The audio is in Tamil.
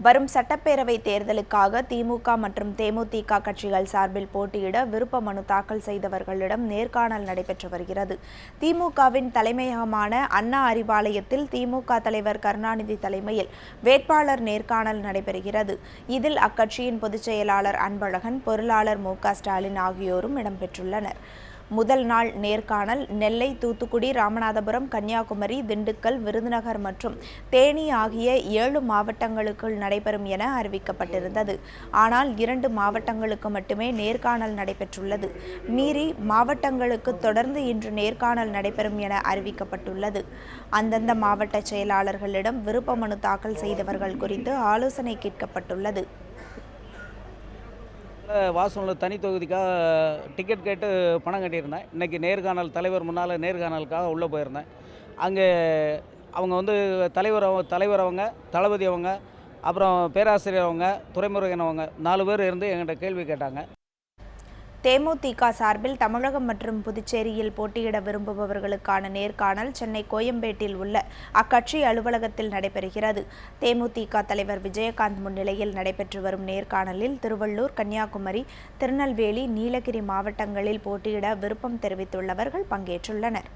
வரும் சட்டப்பேரவை தேர்தலுக்காக திமுக மற்றும் தேமுதிக கட்சிகள் சார்பில் போட்டியிட விருப்ப மனு தாக்கல் செய்தவர்களிடம் நேர்காணல் நடைபெற்று வருகிறது. திமுகவின் தலைமையகமான அண்ணா அறிவாலயத்தில் திமுக தலைவர் கருணாநிதி தலைமையில் வேட்பாளர் நேர்காணல் நடைபெறுகிறது. இதில் அக்கட்சியின் பொதுச் செயலாளர் அன்பழகன் பொருளாளர் மு க ஸ்டாலின் ஆகியோரும் இடம்பெற்றுள்ளனர் முதல் நாள் நேர்காணல். நெல்லை தூத்துக்குடி ராமநாதபுரம் கன்னியாகுமரி திண்டுக்கல் விருதுநகர் மற்றும் தேனி ஆகிய ஏழு மாவட்டங்களுக்குள் நடைபெறும் என அறிவிக்கப்பட்டிருந்தது. ஆனால் இரண்டு மாவட்டங்களுக்கு மட்டுமே நேர்காணல் நடைபெற்றுள்ளது. மீறி மாவட்டங்களுக்கு தொடர்ந்து இன்று நேர்காணல் நடைபெறும் என அறிவிக்கப்பட்டுள்ளது. அந்தந்த மாவட்ட செயலாளர்களிடம் விருப்ப மனு தாக்கல் செய்தவர்கள் குறித்து ஆலோசனை கேட்கப்பட்டுள்ளது. வாசனில் தனி தொகுதிக்காக டிக்கெட் கேட்டு பணம் கட்டியிருந்தேன். இன்றைக்கி நேர்காணல் தலைவர் முன்னால் நேர்காணலுக்காக உள்ளே போயிருந்தேன். அங்கே அவங்க வந்து தலைவர் அவங்க தலைவர் அவங்க தளபதி அவங்க அப்புறம் பேராசிரியர் அவங்க துறைமுருகன் அவங்க நாலு பேர் இருந்து என்கிட்ட கேள்வி கேட்டாங்க. தேமுதிக சார்பில் தமிழகம் மற்றும் புதுச்சேரியில் போட்டியிட விரும்புபவர்களுக்கான நேர்காணல் சென்னை கோயம்பேட்டில் உள்ள அக்கட்சி அலுவலகத்தில் நடைபெறுகிறது. தேமுதிக தலைவர் விஜயகாந்த் முன்னிலையில் நடைபெற்று வரும் நேர்காணலில் திருவள்ளூர் கன்னியாகுமரி திருநெல்வேலி நீலகிரி மாவட்டங்களில் போட்டியிட விருப்பம் தெரிவித்துள்ளவர்கள் பங்கேற்றுள்ளனர்.